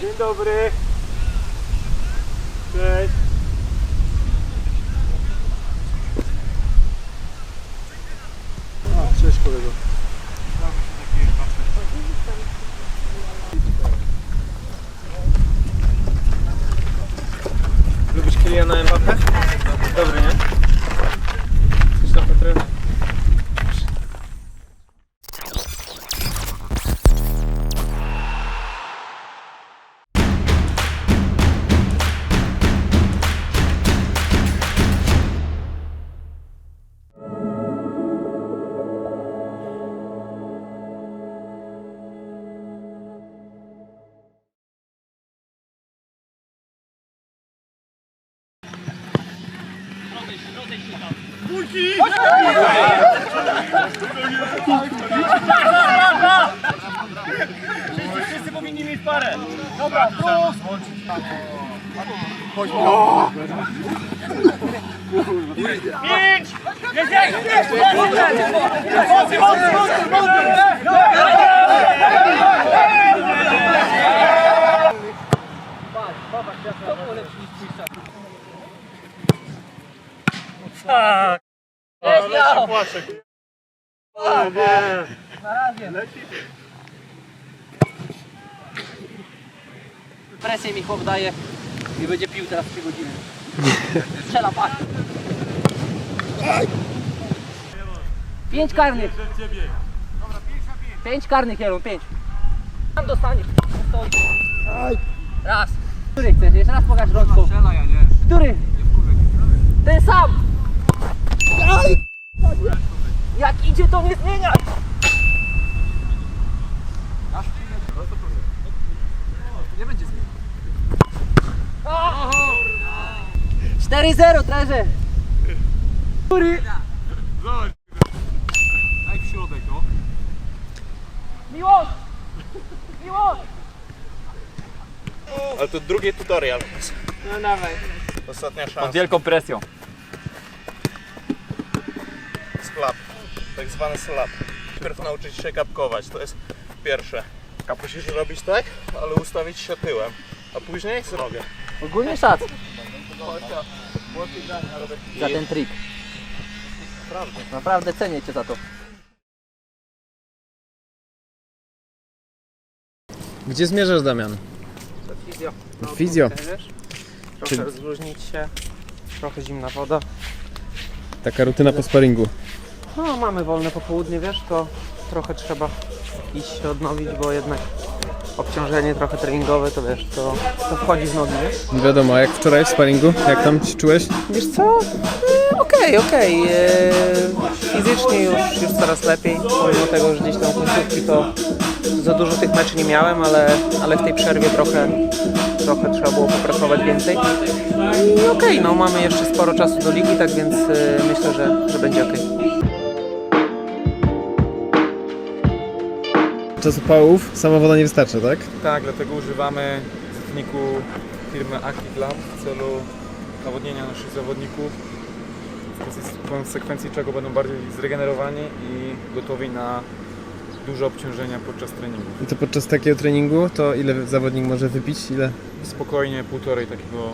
Dzień dobry. Cześć. A, cześć kolego. Lubisz Kyliana Mbappé? Dobry, nie? Parę. Dobra, plus. Pięć! Jest, jest, jest! Mocny, mocny, mocny, mocny! Tak. Ja płaczę. O presję mi chłop daje i będzie pił teraz 3 godziny. Strzela pak. 5 karnych. 5 karnych Jelon, 5. Tam dostaniesz. Raz. Który chcesz? Jeszcze raz pokaż rączką. Który? Ten sam. Jak idzie to nie zmienia. Nie będzie zmieniać. 4-0, treże! Góry! Zobacz, daj w środek, no. Miłosz! Miłosz! Ale to drugi tutorial. No dawaj. Ostatnia szansa. Pod wielką presją. Slap. Tak zwany slap. Najpierw nauczyć się kapkować, to jest pierwsze. Musisz robić tak, ale ustawić się tyłem, a później z nogę. Ogólnie szac. Za ten trik. Naprawdę cenię cię za to. Gdzie zmierzasz, Damian? Fizjo. Fizjo. Trochę Czy- rozluźnić się, trochę zimna woda. Taka rutyna po sparingu. No, mamy wolne popołudnie, wiesz, to trochę trzeba iść się odnowić, bo jednak obciążenie trochę treningowe, to wiesz, to, to wchodzi w nogi, wiesz? Wiadomo, jak wczoraj w sparingu? Jak tam się czułeś? Wiesz co? E, Okej, okej. e, Fizycznie już, już coraz lepiej, pomimo tego, że gdzieś tam końcówki to za dużo tych meczy nie miałem, ale, ale w tej przerwie trochę, trochę trzeba było popracować więcej. I okej, no mamy jeszcze sporo czasu do ligi, tak więc e, myślę, że, że będzie okej. Czas upałów sama woda nie wystarcza, tak? Tak, dlatego używamy zetniku firmy Aki Lab w celu nawodnienia naszych zawodników. W konsekwencji czego będą bardziej zregenerowani i gotowi na duże obciążenia podczas treningu. I to podczas takiego treningu to ile zawodnik może wypić? Ile? Spokojnie półtorej takiego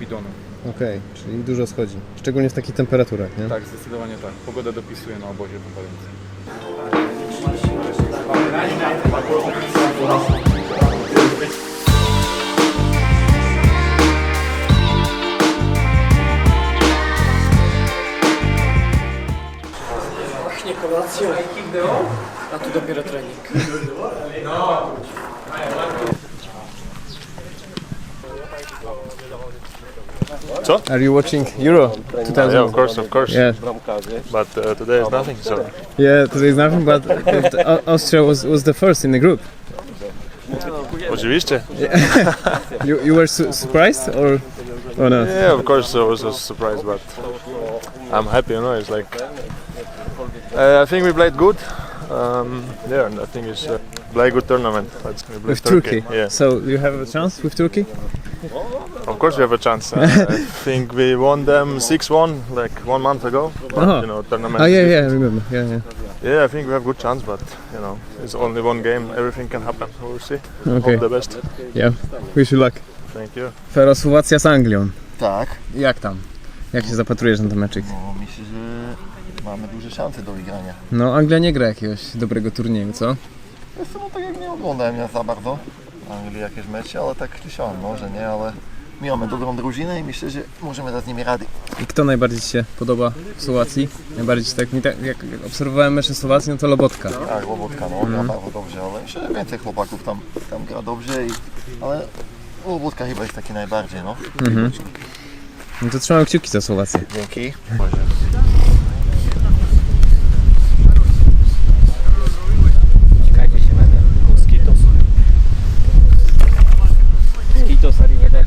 bidonu. Okej, czyli dużo schodzi. Szczególnie w takich temperaturach, nie? Tak, zdecydowanie tak. Pogoda dopisuje na obozie wypadającym. Właśnie kolacją. A tu dopiero trening. Are you watching Euro 2000? Yeah, of course, of course. Yeah, But uh, today is nothing. So yeah today is nothing, but but Austria was, was the first in the group. oczywiście. You, you were su- surprised or, or not? Yeah, of course. I was a surprise, but I'm happy. You know, it's like uh, I think we played good. Um, yeah, and I think it's uh, play good tournament. With Turkey. Yeah, So you have a chance with Turkey? of course we have a chance. I think we won them six-one like one month ago. But Uh-huh. you know, tournament. Oh yeah, yeah, I remember. Yeah, yeah. Yeah, I think we have good chance, but you know, it's only one game. Everything can happen. We'll see. Okay. All the best. Yeah. Wish you luck. Thank you. Fero, Słowacja z Anglią. Tak, Jak tam? Jak się zapatrujesz na ten meczyk? no myślę, że mamy duże szanse do wygrania. No, Anglia nie gra jakiegoś dobrego turnieju, co? Wiesz co, no tak jak nie oglądałem ja za bardzo Anglii jakieś mecze, ale tak słyszałem, może nie, ale my mamy dobrą drużynę i myślę, że możemy dać z nimi rady. I kto najbardziej Ci się podoba w Słowacji? Najbardziej Ci tak, mi tak jak obserwowałem mecze Słowacji, no to Lobotka. Tak, Lobotka, no, gra bardzo dobrze, ale myślę, że więcej chłopaków tam, tam gra dobrze, i, ale Lobotka chyba jest taki najbardziej, no. Mhm. No to trzymam kciuki za Słowację. Dzięki. Czekajcie się będę. Skitos. Skitos, ale nie dać.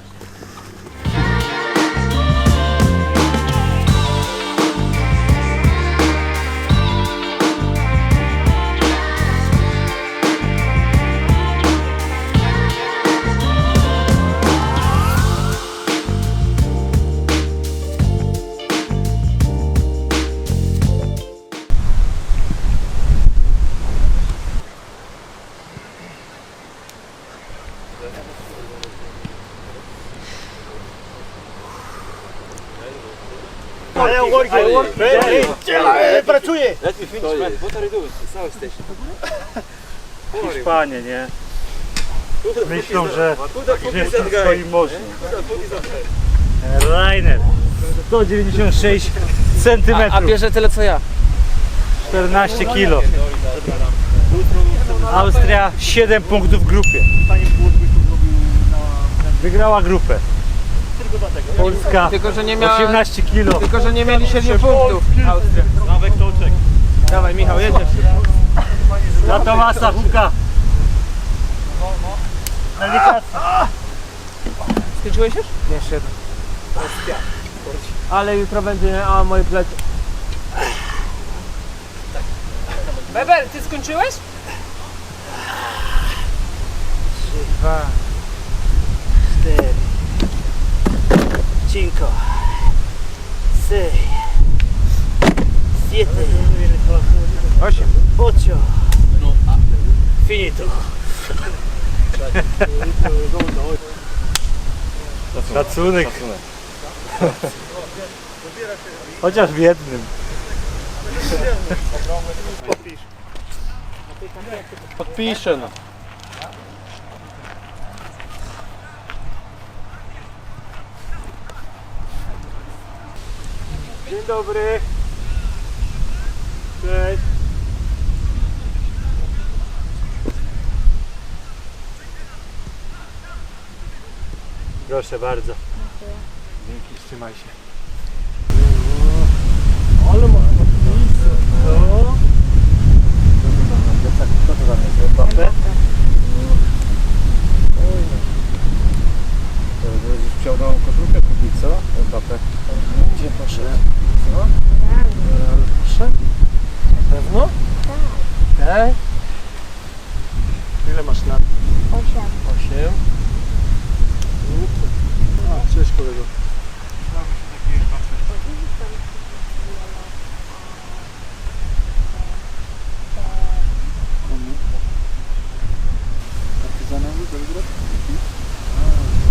Hiszpanie, nie? Myślą, że, jest w swoim morzu. Rainer 196 A, a centymetrów, bierze tyle co ja. 14 kilo. Austria 7 punktów w grupie. Wygrała grupę. Polska Tylko, że nie miała... 18 kilo. Tylko, że nie mieli 7 punktów. Austria. Dawaj Michał, jedziesz. Dla Tomasa Huka. Skończyłeś już? Jeszcze jedno. Ale jutro będzie, a moje plecy. Beber, ty skończyłeś? Dwa, cztery, cinco, seis, siete, Osiem. ocho, finito. Szacunek. Chociaż w jednym. Podpiszę no. Dzień dobry. Cześć. Proszę bardzo. Dzięki, trzymaj się. Ale ma no. Co to za mnie? Mbappe? Chciał nową koszulkę kupić, co? Mbappe. Gdzie poszedł? Pewno? Tak. Ile masz lat? Osiem. A, cześć kolego. Partyzanowy Belgrad?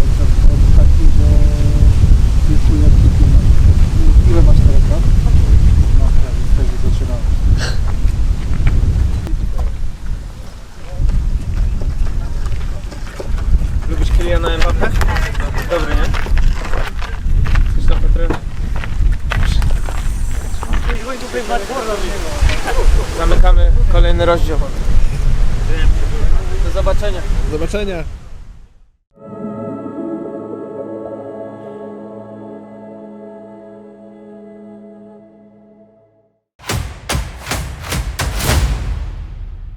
Od taki do wieku jak ty masz. Ile masz teraz lat? No, prawie wtedy zaczynałem. Lubisz Kyliana Mbappé? Dobry, nie? Krzysztof Petr? Zamykamy kolejny rozdział. Do zobaczenia. Do zobaczenia.